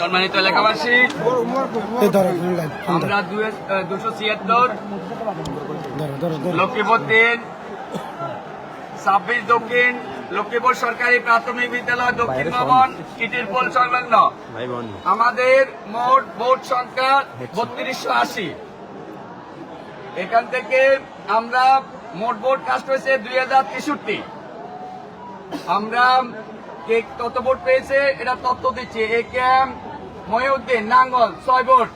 সম্মানিত এলাকাবাসী আমরা দুশো ছিয়াত্তর লক্ষ্মীপুর তিন ছাব্বিশ দক্ষিণ লক্ষ্মীপুর সরকারি প্রাথমিক বিদ্যালয় দক্ষিণ ভবন কিটিরপোল সংলগ্ন। আমাদের মোট ভোট সংখ্যা বত্রিশশো আশি। এখান থেকে আমরা মোট ভোট কাস্ট হয়েছে দুই হাজার তেষট্টি। আমরা কে কত ভোট পেয়েছে, এটা তথ্য দিচ্ছি। এ ক্যাম মহিউদ্দিন, নাঙ্গল, ছয় ভোট।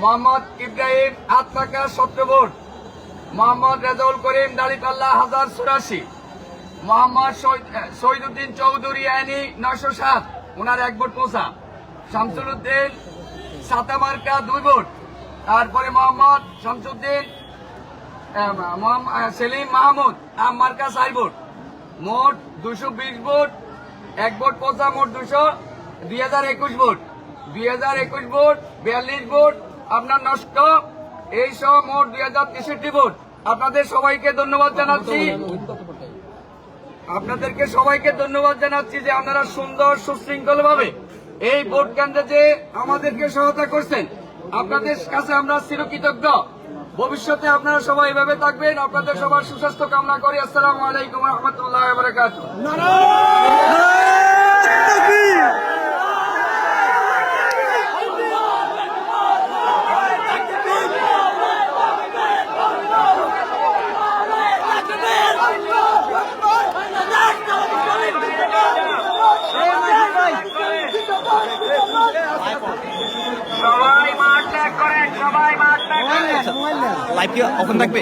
মোহাম্মদ ইব্রাহিম আত্মাকা সতেরো ভোট। মোহাম্মদ রেজাউল করিম, দাড়িপাল্লা, হাজার চুরাশি। মোহাম্মদ শহীদুদ্দিন চৌধুরী আইনি নয়শো সাত। ওনার এক ভোট পৌঁছা। শামসুল উদ্দিন সাতামার্কা দুই ভোট। তারপরে মোহাম্মদ শামসুদ্দিন সেলিম মাহমুদ মার্কা, চার ভোট। মোট দুশো বিশ ভোট। এক ভোট পৌঁছা মোট দুশো। দুই হাজার একুশ ভোট। দুই হাজার একুশ ভোট, বিয়াল্লিশ ভোট, আপনার নষ্ট। এই সহ মোট দুই হাজার তেষট্টি ভোট। আপনাদের সবাইকে ধন্যবাদ জানাচ্ছি। আপনাদেরকে সবাইকে ধন্যবাদ জানাচ্ছি যে আপনারা সুন্দর সুশৃঙ্খল ভাবে এই ভোট কেন্দ্রে যে আমাদেরকে সহায়তা করছেন, আপনাদের কাছে আমরা চিরকৃতজ্ঞ। ভবিষ্যতে আপনারা সবাই এভাবে থাকবেন। আপনাদের সবার সুস্বাস্থ্য কামনা করি। আসসালামু আলাইকুম রহমতুল্লাহ লাইভ কি ওপেন থাকবে?